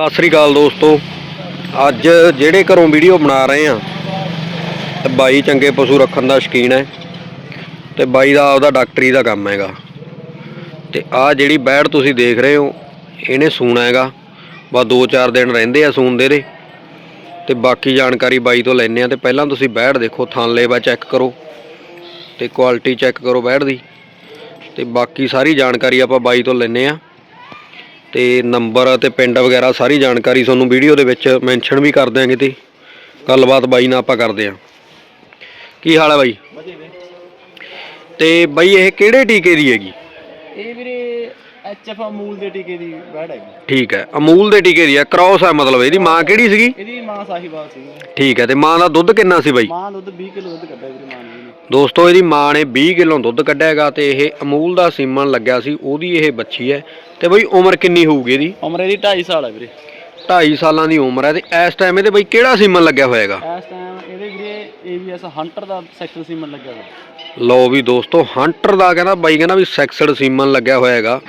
ਸਤਿ ਸ੍ਰੀ ਅਕਾਲ ਦੋਸਤੋ। ਅੱਜ ਜਿਹੜੇ ਘਰੋਂ ਵੀਡੀਓ ਬਣਾ ਰਹੇ ਆ ਤੇ ਬਾਈ ਚੰਗੇ ਪਸ਼ੂ ਰੱਖਣ ਦਾ ਸ਼ੌਕੀਨ ਹੈ, ਤੇ ਬਾਈ ਦਾ ਆਪਦਾ ਡਾਕਟਰੀ ਦਾ ਕੰਮ ਹੈਗਾ। ਤੇ ਆ ਜਿਹੜੀ ਬੈੜ ਤੁਸੀਂ ਦੇਖ ਰਹੇ ਹੋ, ਇਹਨੇ ਸੂਣਾ ਹੈਗਾ। ਬਸ 2-4 ਦਿਨ ਰਹਿੰਦੇ ਆ ਸੂਣ ਦੇ ਦੇ। ਤੇ ਬਾਕੀ ਜਾਣਕਾਰੀ ਬਾਈ ਤੋਂ ਲੈਣੇ ਆ ਤੇ ਪਹਿਲਾਂ ਤੁਸੀਂ ਬੈੜ ਦੇਖੋ ਥਣ ਲੇਵਾ ਚੈੱਕ ਕਰੋ। ਤੇ ਕੁਆਲਿਟੀ ਚੈੱਕ ਕਰੋ ਬੈੜ ਦੀ। ਤੇ ਬਾਕੀ ਸਾਰੀ ਜਾਣਕਾਰੀ ਆਪਾਂ ਬਾਈ ਤੋਂ ਲੈਣੇ ਆ ਤੇ ਨੰਬਰ ਤੇ ਪਿੰਡ ਵਗੈਰਾ ਸਾਰੀ ਜਾਣਕਾਰੀ ਤੁਹਾਨੂੰ ਵੀਡੀਓ ਦੇ ਵਿੱਚ ਮੈਂਸ਼ਨ ਵੀ ਕਰ ਦਿਆਂਗੇ ਤੇ ਗੱਲਬਾਤ ਬਾਈ ਨਾਲ ਆਪਾਂ ਕਰਦੇ ਆਂ। ਕੀ ਹਾਲ ਹੈ ਬਾਈ? ਤੇ ਬਾਈ ਇਹ ਕਿਹੜੇ ਟੀਕੇ ਦੀ ਹੈਗੀ? ਇਹ ਵੀਰੇ ਐਚਐਫ ਅਮੂਲ ਦੇ ਟੀਕੇ ਦੀ ਬੈਡ ਹੈਗੀ। ਠੀਕ ਹੈ ਅਮੂਲ ਦੇ ਟੀਕੇ ਦੀ ਹੈ ਕ੍ਰਾਸ ਹੈ ਮਤਲਬ ਇਹਦੀ। ਮਾਂ ਕਿਹੜੀ ਸੀਗੀ? ਇਹਦੀ ਮਾਂ ਸਾਹੀਵਾਲ ਸੀ ਠੀਕ ਹੈ ਤੇ ਮਾਂ ਦਾ ਦੁੱਧ ਕਿੰਨਾ ਸੀ ਬਾਈ? ਮਾਂ ਦੁੱਧ 20 ਕਿਲੋ ਦੁੱਧ ਕੱਢਿਆ ਵੀਰੇ ਮਾਂ ਦੋਸਤੋ ਇਹਦੀ ਮਾਂ ਨੇ 20 ਕਿਲੋ ਦੁੱਧ ਕੱਢਿਆ ਹੈਗਾ ਤੇ ਇਹ ਅਮੂਲ ਦਾ ਸੀਮਨ ਲੱਗਿਆ ਸੀ ਉਹਦੀ ਇਹ ਬੱਚੀ ਹੈ। ਤੇ ਬਾਈ ਉਮਰ ਕਿੰਨੀ ਹੋਊਗੀ ਇਹਦੀ? ਉਮਰ ਇਹਦੀ 2.5 ਸਾਲ ਹੈ ਵੀਰੇ। 2.5 ਸਾਲਾਂ ਦੀ ਉਮਰ ਹੈ ਤੇ ਇਸ ਟਾਈਮ ਇਹਦੇ ਬਾਈ ਕਿਹੜਾ ਸੀਮਨ ਲੱਗਿਆ ਹੋਇਆ ਹੈਗਾ? ਇਸ ਟਾਈਮ ਇਹਦੇ ਵੀਰੇ ਏਵੀਐਸ ਹੰਟਰ ਦਾ ਸੈਕਟਰ ਸੀਮਨ ਲੱਗਿਆ ਹੋਇਆ। ਲਓ ਵੀ ਦੋਸਤੋ ਹੰਟਰ ਦਾ ਕਹਿੰਦਾ ਬਾਈ ਕਹਿੰਦਾ ਵੀ ਸੈਕਸਡ ਸੀਮਨ ਲੱਗਿਆ ਹੋਇਆ ਹੈਗਾ।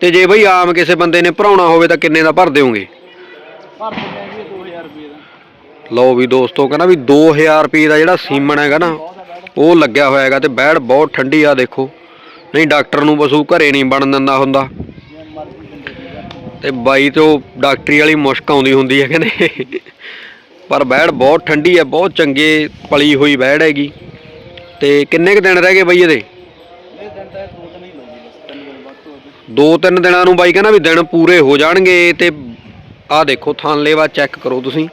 ਤੇ ਜੇ ਬਈ ਆਮ ਕਿਸੇ ਬੰਦੇ ਨੇ ਭਰਾਉਣਾ ਹੋਵੇ ਤਾਂ ਕਿੰਨੇ ਦਾ ਭਰ ਦਿਓਗੇ? ਭਰ ਦਿੰਦੇ ਆ ਵੀਰੇ 2000 ਰੁਪਏ ਦਾ। ਲਓ ਵੀ ਦੋਸਤੋ ਕਹਿੰਦਾ ਵੀ 2000 ਰੁਪਏ ਦਾ ਜਿਹੜਾ ਸੀਮਨ ਹੈਗਾ ਨਾ ਉਹ ਲੱਗਿਆ ਹੋਇਆ ਹੈਗਾ ਤੇ ਬੈੜ ਬਹੁਤ ਠੰਡੀ ਆ ਦੇਖੋ। ਨਹੀਂ, ਡਾਕਟਰ ਨੂੰ ਪਸ਼ੂ ਘਰੇ ਨਹੀਂ ਬਣ ਦਿੰਦਾ ਹੁੰਦਾ। ਤੇ ਬਾਈ ਤੋਂ ਡਾਕਟਰੀ ਵਾਲੀ ਮੁਸ਼ਕ ਆਉਂਦੀ ਹੁੰਦੀ ਹੈ ਕਹਿੰਦੇ। ਪਰ ਬੈੜ ਬਹੁਤ ਠੰਡੀ ਹੈ, ਬਹੁਤ ਚੰਗੇ ਪਲੀ ਹੋਈ ਬੈੜ ਹੈਗੀ। ਤੇ ਕਿੰਨੇ ਕੁ ਦਿਨ ਰਹਿ ਗਏ ਬਾਈ ਇਹਦੇ? ਦੋ ਤਿੰਨ ਦਿਨਾਂ ਨੂੰ ਬਾਈ ਕਹਿੰਦਾ ਵੀ ਦਿਨ ਪੂਰੇ ਹੋ ਜਾਣਗੇ ਤੇ ਆਹ ਦੇਖੋ ਥਣ ਲੇਵਾ ਚੈੱਕ ਕਰੋ ਤੁਸੀਂ।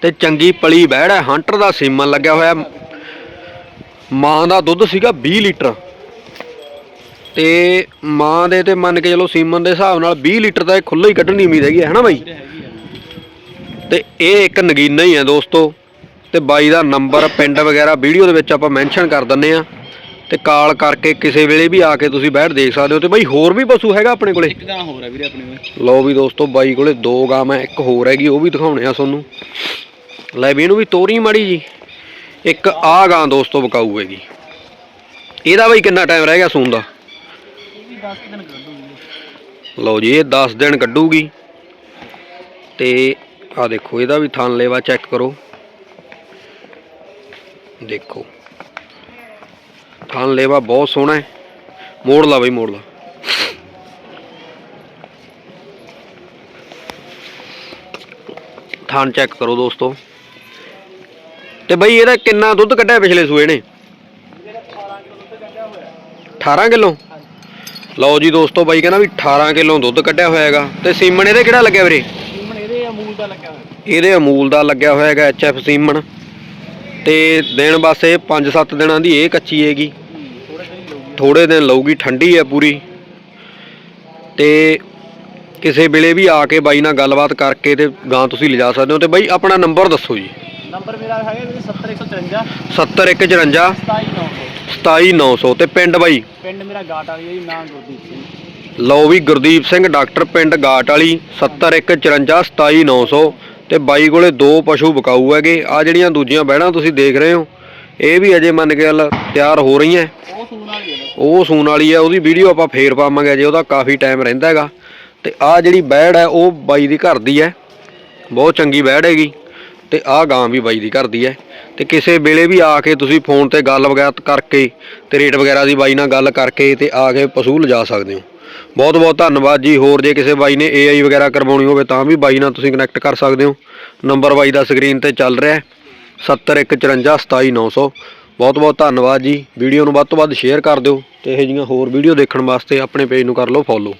ਤੇ ਚੰਗੀ ਪਲੀ ਬਹਿੜ ਹੈ ਹੰਟਰ ਦਾ ਸੀਮਨ ਲੱਗਿਆ ਹੋਇਆ। ਮਾਂ ਦਾ ਦੁੱਧ ਸੀਗਾ 20 ਲੀਟਰ। ਤੇ ਮਾਂ ਦੇ ਤੇ ਮੰਨ ਕੇ ਚਲੋ ਸੀਮਨ ਦੇ ਹਿਸਾਬ ਨਾਲ 20 ਲੀਟਰ ਤਾਂ ਇਹ ਖੁੱਲਾ ਹੀ ਕੱਢਣ ਦੀ ਉਮੀਦ ਹੈਗੀ ਹੈ ਹਨਾ ਬਾਈ? ਆ ਤੇ ਇਹ ਇੱਕ ਨਗੀਨਾ ਹੀ ਹੈ ਦੋਸਤੋ। ਤੇ ਬਾਈ ਦਾ ਨੰਬਰ ਪਿੰਡ ਵਗੈਰਾ ਵੀਡੀਓ ਦੇ ਵਿੱਚ ਆਪਾਂ ਮੈਂਸ਼ਨ ਕਰ ਦਿੰਨੇ ਆ ਤੇ ਕਾਲ ਕਰਕੇ ਕਿਸੇ ਵੇਲੇ ਵੀ ਆ ਕੇ ਤੁਸੀਂ ਬੈਠ ਦੇਖ ਸਕਦੇ ਹੋ। ਤੇ ਬਾਈ ਹੋਰ ਵੀ ਪਸ਼ੂ ਹੈਗਾ ਆਪਣੇ ਕੋਲੇ? ਇੱਕ ਗਾਂ ਹੋਰ ਹੈ ਵੀਰੇ ਆਪਣੇ ਕੋਲ। ਲਓ ਵੀ ਦੋਸਤੋ ਬਾਈ ਕੋਲੇ ਦੋ ਗਾਵਾਂ ਇੱਕ ਹੋਰ ਹੈਗੀ ਉਹ ਵੀ ਦਿਖਾਉਣੇ ਆ ਤੁਹਾਨੂੰ। ਲੈ ਵੀ ਇਹਨੂੰ ਵੀ ਤੋਰੀ ਮਾੜੀ ਜੀ। ਇੱਕ ਆ ਗਾਂ ਦੋਸਤੋ ਬਕਾਊ ਹੈਗੀ। ਇਹਦਾ ਬਾਈ ਕਿੰਨਾ ਟਾਈਮ ਰਹਿ ਗਿਆ ਸੂਣ ਦਾ? ਲਓ ਜੀ, ਇਹ 10 ਦਿਨ ਕੱਢੂਗੀ। ਤੇ ਆ ਦੇਖੋ, ਇਹਦਾ ਵੀ ਥਣ ਲੇਵਾ ਚੈੱਕ ਕਰੋ। ਦੇਖੋ। ਥਣ ਲੇਵਾ ਬਹੁਤ ਸੋਹਣਾ ਹੈ। ਮੋੜ ਲਾ ਬਈ, ਮੋੜ ਲਾ। ਥਣ ਚੈੱਕ ਕਰੋ ਦੋਸਤੋ। ਤੇ ਬਈ ਇਹਦਾ ਕਿੰਨਾ ਦੁੱਧ ਕੱਢਿਆ ਪਿਛਲੇ ਸੂਏ ਨੇ? 18 ਕਿਲੋ? ਲਓ ਜੀ ਦੋਸਤੋ ਬਾਈ ਕਹਿੰਦਾ ਵੀ 18 ਕਿਲੋ ਦੁੱਧ ਕੱਢਿਆ ਹੋਇਆ ਹੈਗਾ ਤੇ ਸੀਮਨ ਇਹਦੇ ਕਿਹੜਾ ਲੱਗਿਆ ਵੀਰੇ? ਸੀਮਨ ਇਹਦੇ ਅਮੂਲ ਦਾ ਲੱਗਿਆ ਹੋਇਆ। ਇਹਦੇ ਅਮੂਲ ਦਾ ਲੱਗਿਆ ਹੋਇਆ ਹੈਗਾ ਐਚਐਫ ਸੀਮਨ ਤੇ ਦਿਨ ਬਸ ਇਹ 5-7 ਦਿਨਾਂ ਦੀ ਇਹ ਕੱਚੀ ਹੈਗੀ। ਥੋੜੇ ਦਿਨ ਹੀ ਲਊਗੀ ਥੋੜੇ ਦਿਨ ਲਊਗੀ ਠੰਡੀ ਹੈ ਪੂਰੀ। ਤੇ ਕਿਸੇ ਵੇਲੇ ਵੀ ਆ ਕੇ ਬਾਈ ਨਾਲ ਗੱਲਬਾਤ ਕਰਕੇ ਤੇ ਗਾਂ ਤੁਸੀਂ ਲਿਜਾ ਸਕਦੇ ਹੋ। ਤੇ ਬਾਈ ਆਪਣਾ ਨੰਬਰ ਦੱਸੋ ਜੀ। ਨੰਬਰ ਮੇਰਾ ਹੈਗਾ ਵੀਰੇ 70154 70154 27900 27900 ਤੇ ਪਿੰਡ ਬਾਈ? ਪਿੰਡ ਮੇਰਾ ਗਾਟ ਵਾਲੀ ਹੈ ਜੀ ਨਾਂ ਗੁਰਦੀਪ ਸਿੰਘ। ਲਓ ਵੀ ਗੁਰਦੀਪ ਸਿੰਘ ਡਾਕਟਰ ਪਿੰਡ ਗਾਟ ਵਾਲੀ 70154 27900 ਤੇ ਬਾਈ ਕੋਲੇ ਦੋ ਪਸ਼ੂ ਬਕਾਊ ਹੈਗੇ। ਆ ਜਿਹੜੀਆਂ ਦੂਜੀਆਂ ਬਹਿਣਾ ਤੁਸੀਂ ਦੇਖ ਰਹੇ ਹੋ ਇਹ ਵੀ ਅਜੇ ਮੰਨ ਕੇ ਚੱਲ ਤਿਆਰ ਹੋ ਰਹੀਆਂ। ਉਹ ਸੂਣ ਵਾਲੀ ਹੈ ਉਹਦੀ ਵੀਡੀਓ ਆਪਾਂ ਫੇਰ ਪਾਵਾਂਗੇ ਜੇ ਉਹਦਾ ਕਾਫੀ ਟਾਈਮ ਰਹਿੰਦਾ ਹੈਗਾ। ਤੇ ਆ ਜਿਹੜੀ ਬੈੜ ਹੈ ਉਹ ਬਾਈ ਦੀ ਘਰ ਦੀ ਹੈ। ਬਹੁਤ ਚੰਗੀ ਬੈੜ ਹੈਗੀ। ਤੇ ਆਹ ਗਾਂ ਵੀ ਬਾਈ ਦੀ ਘਰ ਦੀ ਹੈ ਤੇ ਕਿਸੇ ਵੇਲੇ ਵੀ ਆ ਕੇ ਤੁਸੀਂ ਫੋਨ ਤੇ ਗੱਲ ਵਗੈਰਾ ਕਰਕੇ ਤੇ ਰੇਟ ਵਗੈਰਾ ਦੀ ਬਾਈ ਨਾਲ ਗੱਲ ਕਰਕੇ ਤੇ ਆ ਕੇ ਪਸ਼ੂ ਲਿਜਾ ਸਕਦੇ ਹੋ। ਬਹੁਤ ਬਹੁਤ ਧੰਨਵਾਦ ਜੀ। ਹੋਰ ਜੇ ਕਿਸੇ ਬਾਈ ਨੇ AI ਵਗੈਰਾ ਕਰਵਾਉਣੀ ਹੋਵੇ ਤਾਂ ਵੀ ਬਾਈ ਨਾਲ ਤੁਸੀਂ ਕਨੈਕਟ ਕਰ ਸਕਦੇ ਹੋ। ਨੰਬਰ ਬਾਈ ਦਾ ਸਕਰੀਨ ਤੇ ਚੱਲ ਰਿਹਾ ਹੈ 7154 ਬਹੁਤ ਬਹੁਤ ਧੰਨਵਾਦ ਜੀ। ਵੀਡੀਓ ਨੂੰ ਵੱਧ ਤੋਂ ਵੱਧ ਸ਼ੇਅਰ ਕਰ ਦਿਓ ਤੇ ਇਹੋ ਜਿਹੀਆਂ ਹੋਰ ਵੀਡੀਓ ਦੇਖਣ ਵਾਸਤੇ ਆਪਣੇ ਪੇਜ ਨੂੰ ਕਰ ਲਓ ਫੋਲੋ